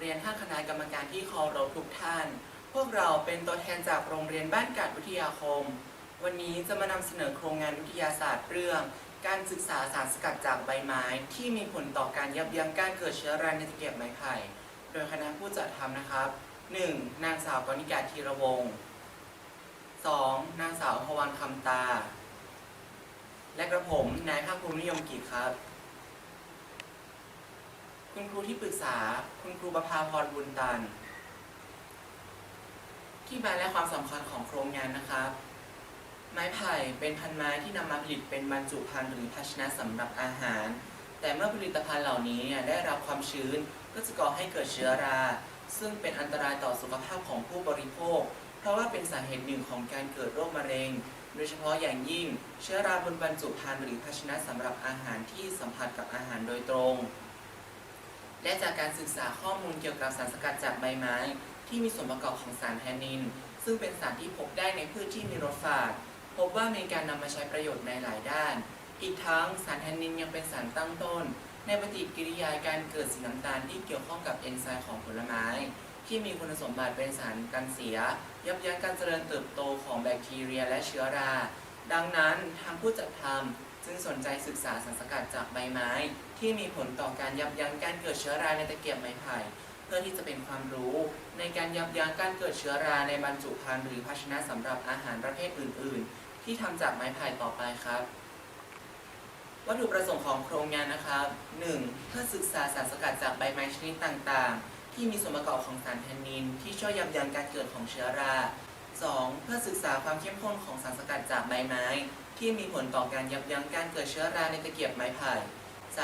เรียนท่านคณะกรรมการที่เคารพทุกท่าน พวกเราเป็นตัวแทนจากโรงเรียนบ้านกาดวิทยาคม วันนี้จะมานำเสนอโครงงานวิทยาศาสตร์เรื่อง การศึกษาสารสกัดจากใบไม้ ที่มีผลต่อการยับยั้งการเกิดเชื้อราในตะเกียบไม้ไผ่ โดยคณะผู้จัดทำนะครับ 1. นางสาวกนิกาธีระวงศ์ 2. นางสาวพวันคำตา และกระผมนายภาคภูมินิยมกิจครับ คุณครูที่ปรึกษา คุณครูประภาพรบุญตัน ที่มาและความสำคัญของโครงงานนะครับ ไม้ไผ่เป็นพันไม้ที่นำมาผลิตเป็นบรรจุภัณฑ์หรือภาชนะสำหรับอาหาร แต่เมื่อผลิตภัณฑ์เหล่านี้ได้รับความชื้นก็จะก่อให้เกิดเชื้อรา ซึ่งเป็นอันตรายต่อสุขภาพของผู้บริโภค เพราะว่าเป็นสาเหตุหนึ่งของการเกิดโรคมะเร็ง โดยเฉพาะอย่างยิ่ง เชื้อราบนบรรจุภัณฑ์หรือภาชนะสำหรับอาหารที่สัมผัสกับอาหารโดยตรง และจากการศึกษาข้อมูลเกี่ยวกับสารสกัดจากใบไม้ ที่มีส่วนประกอบของสารแทนนิน ซึ่งเป็นสารที่พบได้ในพืชที่มีรสฝาด พบว่ามีการนำมาใช้ประโยชน์ในหลายด้าน อีกทั้งสารแทนนินยังเป็นสารตั้งต้น ในปฏิกิริยาการเกิดสีน้ำตาลที่เกี่ยวข้องกับเอนไซม์ของผลไม้ ที่มีคุณสมบัติเป็นสารกันเสีย ยับยั้งการเจริญเติบโตของแบคทีเรียและเชื้อรา ดังนั้นทางผู้จัดทำจึงสนใจศึกษาสารสกัดจากใบไม้ ที่มีผลต่อการยับยั้งการเกิดเชื้อราในตะเกียบไม้ไผ่ เพื่อที่จะเป็นความรู้ในการยับยั้งการเกิดเชื้อราในบรรจุภัณฑ์หรือภาชนะสำหรับอาหารประเภทอื่น ๆ ที่ทำจากไม้ไผ่ต่อไปครับ วัตถุประสงค์ของโครงงานนะครับ 1. เพื่อศึกษาสารสกัดจากใบไม้ชนิดต่างๆ ที่มีส่วนประกอบของสารแทนนิน ที่ช่วยยับยั้งการเกิดของเชื้อรา 2. เพื่อศึกษาความเข้มข้นของสารสกัดจากใบไม้ ที่มีผลต่อการยับยั้งการเกิดเชื้อราในตะเกียบไม้ไผ่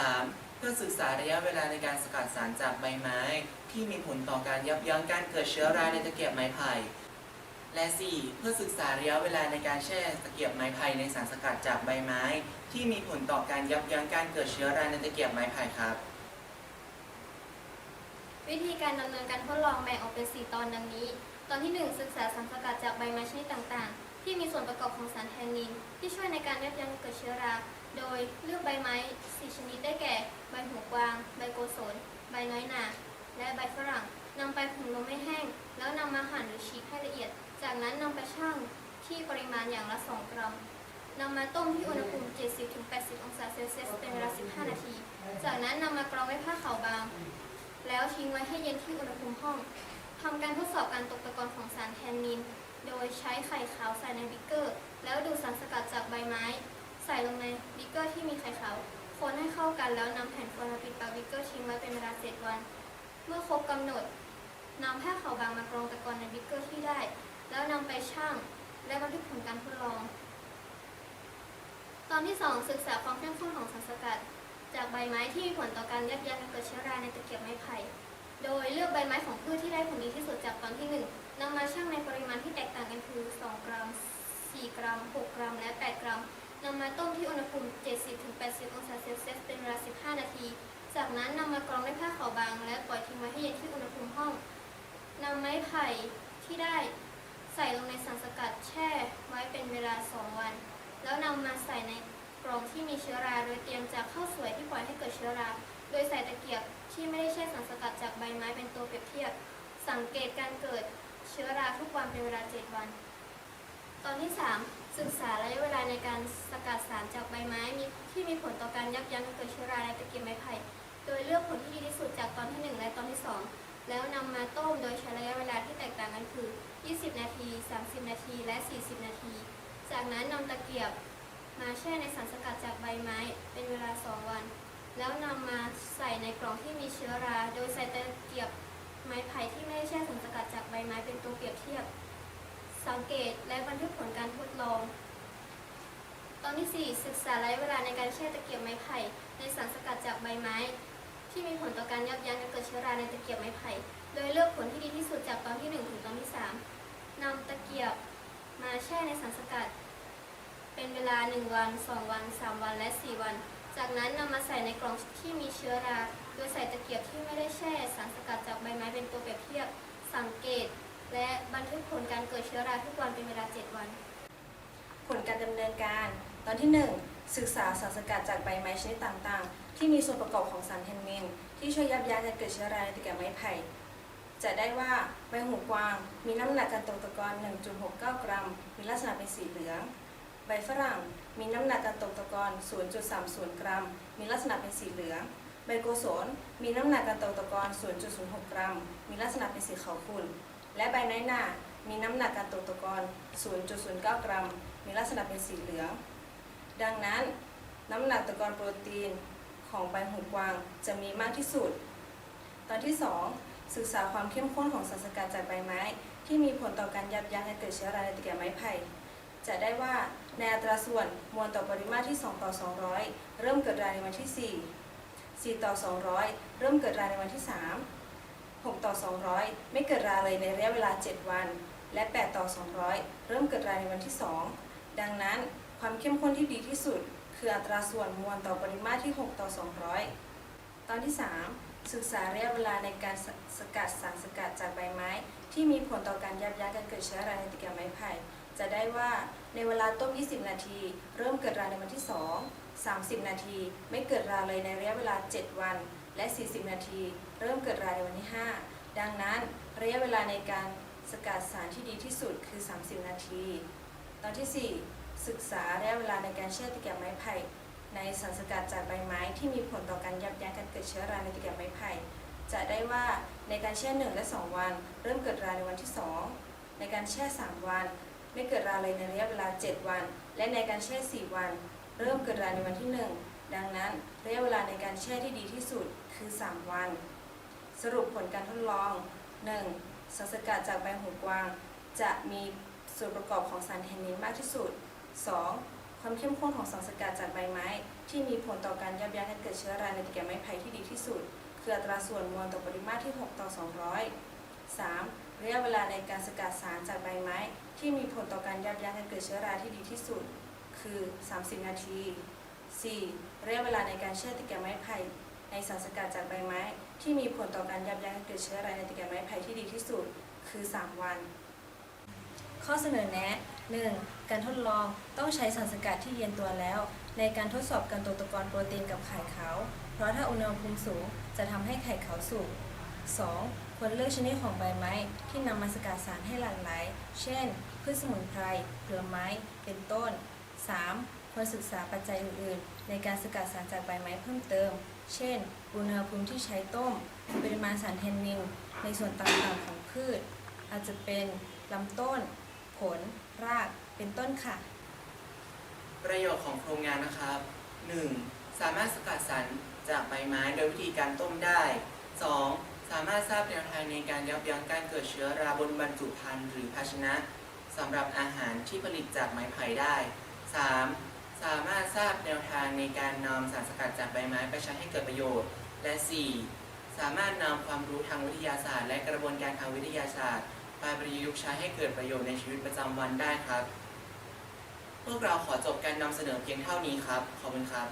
3. เพื่อศึกษาระยะเวลาในการสกัดสารจากใบไม้ ที่มีผลต่อการยับยั้งการเกิดเชื้อราในตะเกียบไม้ไผ่ และ 4. เพื่อศึกษาระยะเวลาในการแช่ตะเกียบไม้ไผ่ในสารสกัดจากใบไม้ ที่มีผลต่อการยับยั้งการเกิดเชื้อราในตะเกียบไม้ไผ่ครับ วิธีการดำเนินการทดลองแบ่งออกเป็น 4 ตอนดังนี้ ตอนที่ 1 ศึกษาสารสกัดจากใบไม้ชนิดต่างๆ ที่มีส่วนประกอบของสารแทนนิน ที่ช่วยในการยับยั้งกาเกิดเชื้อรา โดยเลือกใบไม้ 4 ชนิดได้แก่ ใบหูกวาง ใบโกศล ใบน้อยหนา และใบฝรั่งนำไปผึ่งลมให้แห้ง แล้วนำมาหั่นหรือฉีกให้ละเอียด จากนั้นนำไปชั่งที่ปริมาณอย่างละ 2 กรัมนำมาต้มที่อุณหภูมิ 70-80 องศาเซลเซียส เป็นเวลา 15 นาที จากนั้นนำมากรองด้วยผ้าขาวบาง แล้วทิ้งไว้ให้เย็นที่อุณหภูมิห้อง ทำการทดสอบการตกตะกอนของสารแทนนิน โดยใช้ไข่ขาวใส่ในบิ๊กเกอร์ แล้วดูดสารสกัดจากใบไม้ ใส่ลงในบิ๊กเกอร์ที่มีไข่ขาวคนให้เข้ากันแล้วนำแผ่นโฟมมาปิดปากบิ๊กเกอร์ทิ้งไว้เป็นเวลาเจ็ดวัน เมื่อครบกำหนดนำผ้าขาวบางมากรองตะกอนในบิ๊กเกอร์ที่ได้ แล้วนำไปชั่งและบันทึกผลการทดลอง ตอนที่ 2 ศึกษาความเข้มข้นของสารสกัด จากใบไม้ที่มีผลต่อการยับยั้งการเกิดเชื้อราในตะเกียบไม้ไผ่ โดยเลือกใบไม้ของพืชที่ได้ผลดีที่สุดจากตอนที่ 1นำมาชั่งในปริมาณที่แตกต่างกันคือ 2 กรัม 4 กรัม 6 กรัม และ 8 กรัมนำมาต้มที่อุณหภูมิ 70-80 องศาเซลเซียสเป็นเวลา 15 นาที จากนั้นนำมากรองด้วยผ้าขาวบาง และปล่อยทิ้งไว้ให้เย็นที่อุณหภูมิห้องนำไม้ไผ่ที่ได้ใส่ลงในสารสกัดแช่ไว้เป็นเวลา 2 วัน แล้วนำมาใส่ในกล่องที่มีเชื้อรา โดยเตรียมจากข้าวสวยที่ปล่อยให้เกิดเชื้อรา โดยใส่ตะเกียบที่ไม่ได้แช่สารสกัดจากใบไม้เป็นตัวเปรียบเทียบ สังเกตการเกิดเชื้อราทุกวันเป็นเวลา 7 วัน ตอนที่ 3 ศึกษาระยะเวลาในการสกัดสารจากใบไม้มีที่มีผลต่อการยับยั้งการเกิดเชื้อราในตะเกียบไม้ไผ่ โดยเลือกผลที่ดีที่สุดจากตอนที่ 1 และตอนที่ 2 แล้วนำมาต้มโดยใช้ระยะเวลาที่แตกต่างกันคือ 20 นาที 30 นาที และ 40 นาที จากนั้นนำตะเกียบมาแช่ในสารสกัดจากใบไม้เป็นเวลา 2 วัน แล้วนำมาใส่ในกล่องที่มีเชื้อรา โดยใส่ตะเกียบไม้ไผ่ที่ไม่ได้แช่สารสกัดจากใบไม้เป็นตัวเปรียบเทียบ สังเกตและบันทึกผลการทดลอง ตอนที่ 4 ศึกษาระยะเวลาในการแช่ตะเกียบไม้ไผ่ในสารสกัดจากใบไม้ ที่มีผลต่อการยับยั้งการเกิดเชื้อราในตะเกียบไม้ไผ่โดยเลือกผลที่ดีที่สุดจากตอนที่ 1 ถึงตอนที่ 3นำตะเกียบมาแช่ในสารสกัด เป็นเวลา 1 วัน 2 วัน 3 วันและ 4 วัน จากนั้นนำมาใส่ในกล่องที่มีเชื้อรา โดยใส่ตะเกียบที่ไม่ได้แช่สารสกัดจากใบไม้เป็นตัวเปรียบเทียบ สังเกต และบันทึกผลการเกิดเชื้อราทุกวันเป็นเวลา 7 วัน ผลการดำเนินการ ตอนที่ 1 ศึกษาสารสกัดจากใบไม้ชนิดต่างๆ ที่มีส่วนประกอบของสารแทนนินที่ช่วยยับยั้งการเกิดเชื้อราในตะเกียบไม้ไผ่ จะได้ว่าใบหูกวาง มีน้ำหนักการตกตะกอน1.69 กรัม มีลักษณะเป็นสีเหลือง ใบฝรั่งมีน้ำหนักการตกตะกอน 0.30 กรัม มีลักษณะเป็นสีเหลือง ใบโกศลมีน้ำหนักการตกตะกอน 0.06 กรัม มีลักษณะเป็นสีขาวขุ่น และใบน้อยหน้ามีน้ำหนักการตกตะกอน 0.09 กรัม มีลักษณะเป็นสีเหลือง ดังนั้น น้ำหนักตะกอนโปรตีนของใบหูกวางจะมีมากที่สุด ตอนที่ 2 ศึกษาความเข้มข้นของสารสกัดจากใบไม้ ที่มีผลต่อการยับยั้งให้เกิดเชื้อราในตะเกียบไม้ไผ่ จะได้ว่า ในอัตราส่วนมวลต่อปริมาตรที่ 2 ต่อ 200 เริ่มเกิดราในวันที่ 4 4 ต่อ 200 เริ่มเกิดราในวันที่ 3 6 ต่อ 200 ไม่เกิดราเลยในระยะเวลา 7 วัน และ 8 ต่อ 200 เริ่มเกิดราในวันที่ 2 ดังนั้นความเข้มข้นที่ดีที่สุด คืออัตราส่วนมวลต่อปริมาตรที่ 6 ต่อ 200 ตอนที่ 3 ศึกษาระยะเวลาในการสสกัดสารสกัดจากใบไม้ ที่มีผลต่อการยับยั้งการเกิดเชื้อราในตะเกียบไม้ไผ่ จะได้ว่าในเวลาต้ม 20 นาที เริ่มเกิดราในวันที่ 2 30 นาที ไม่เกิดราเลยในระยะเวลา 7 วัน และ 40 นาที เริ่มเกิดราในวันที่ 5 ดังนั้นระยะเวลาในการสกัดสารที่ดีที่สุดคือ 30 นาที ตอนที่ 4 ศึกษาระยะเวลาในการแช่ตะเกียบไม้ไผ่ ในสารสกัดจากใบไม้ที่มีผลต่อการยับยั้งการเกิดเชื้อราในตะเกียบไม้ไผ่ จะได้ว่าในการแช่ 1 และ 2 วัน เริ่มเกิดราในวันที่ 2 ในการแช่ 3 วัน ไม่เกิดราเลยในระยะเวลา 7 วัน และในการแช่ 4 วัน เริ่มเกิดราในวันที่ 1 ดังนั้นระยะเวลาในการแช่ที่ดีที่สุดคือ 3 วัน สรุปผลการทดลอง 1. สารสกัดจากใบหูกวาง จะมีส่วนประกอบของสารแทนนินมากที่สุด 2. ความเข้มข้นของสารสกัดจากใบไม้ ที่มีผลต่อการยับยั้งการเกิดเชื้อราในตะเกียบไม้ไผ่ที่ดีที่สุด คืออัตราส่วนมวลต่อปริมาตรที่ 6 ต่อ 200 3. ระยะเวลาในการสกัดสารจากใบไม้ ที่มีผลต่อการยับยั้งการเกิดเชื้อราที่ดีที่สุด คือ 30 นาที 4. ระยะเวลาในการแช่ตะเกียบไม้ไผ่ในสารสกัดจากใบไม้ ที่มีผลต่อการยับยั้งการเกิดเชื้อราในตะเกียบไม้ไผ่ที่ดีที่สุด คือ 3 วัน ข้อเสนอแนะ 1. การทดลองต้องใช้สารสกัดที่เย็นตัวแล้ว ในการทดสอบการตกตะกอนโปรตีนกับไข่ขาว เพราะถ้าอุณหภูมิสูงจะทำให้ไข่ขาวสุก 2. ควรเลือกชนิดของใบไม้ที่นำมาสกัดสารให้หลากหลาย เช่น พืชสมุนไพรผลไม้ เป็นต้น 3. ควรศึกษาปัจจัยอื่นๆ ในการสกัดสารจากใบไม้เพิ่มเติม เช่น อุณหภูมิที่ใช้ต้ม ปริมาณสารแทนนินในส่วนต่างๆของพืช อาจจะเป็นลำต้น ผล ราก เป็นต้นค่ะ ประโยชน์ของโครงงานนะครับ 1. สามารถสกัดสรรจากใบไม้โดยวิธีการต้มได้ 2. สามารถทราบแนวทางในการยับยั้งการเกิดเชื้อราบนบรรจุภัณฑ์หรือภาชนะสำหรับอาหารที่ผลิตจากไม้ไผ่ได้ 3. สามารถทราบแนวทางในการนำสารสกัดจากใบไม้ไปใช้ให้เกิดประโยชน์ และ 4. สามารถนำความรู้ทางวิทยาศาสตร์ และกระบวนการทางวิทยาศาสตร์ไปประยุกต์ใช้ให้เกิดประโยชน์ในชีวิตประจำวันได้ครับ พวกเราขอจบการนำเสนอเพียงเท่านี้ครับ ขอบคุณครับ